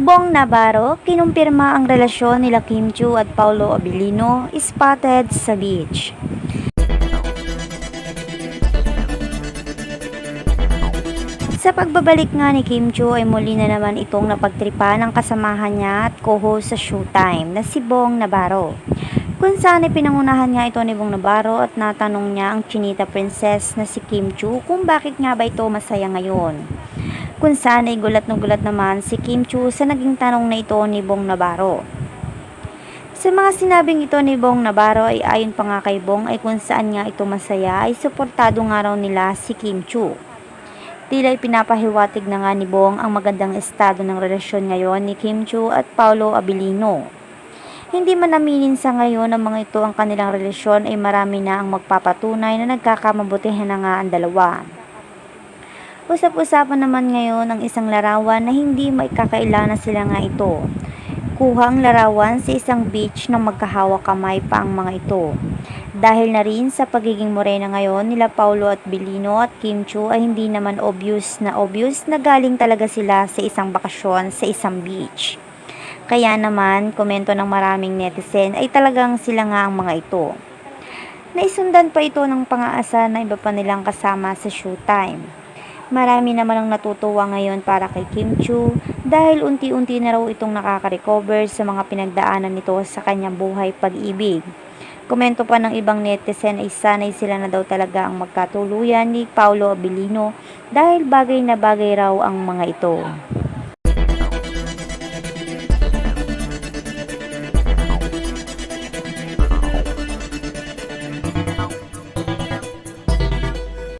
Bong Navarro, kinumpirma ang relasyon nila Kim Chu at Paulo Abilino, spotted sa beach. Sa pagbabalik nga ni Kim Chu ay muli na naman itong napagtripa ng kasamahan niya at co-host sa Showtime na si Bong Navarro. Kung saan ay pinangunahan nga ito ni Bong Navarro at natanong niya ang Chinita Princess na si Kim Chu kung bakit nga ba ito masaya ngayon. Kung saan ay gulat na gulat naman si Kim Chu sa naging tanong na ito ni Bong Navarro. Sa mga sinabing ito ni Bong Navarro ay ayon pa nga kay Bong ay kung saan nga ito masaya ay suportado nga raw nila si Kim Chu. Tila pinapahiwatig na nga ni Bong ang magandang estado ng relasyon ngayon ni Kim Chu at Paulo Abilino. Hindi man aminin sa ngayon ng mga ito ang kanilang relasyon ay marami na ang magpapatunay na nagkakamabutihan na nga ang dalawa. Usap-usapan naman ngayon ang isang larawan na hindi maikakailan na sila nga ito. Kuha ang larawan sa isang beach na magkahawak kamay pa ang mga ito. Dahil na rin sa pagiging morena ngayon nila Paulo at Bilino at Kim Chu ay hindi naman obvious na obvious na galing talaga sila sa isang bakasyon sa isang beach. Kaya naman, komento ng maraming netizen ay talagang sila nga ang mga ito. Naisundan pa ito ng pangaasa na iba pa nilang kasama sa showtime. Marami naman ang natutuwa ngayon para kay Kim Chu dahil unti-unti na raw itong nakaka-recover sa mga pinagdaanan nito sa kanyang buhay pag-ibig. Komento pa ng ibang netizen ay sanay sila na daw talaga ang magkatuluyan ni Paulo Abilino dahil bagay na bagay raw ang mga ito.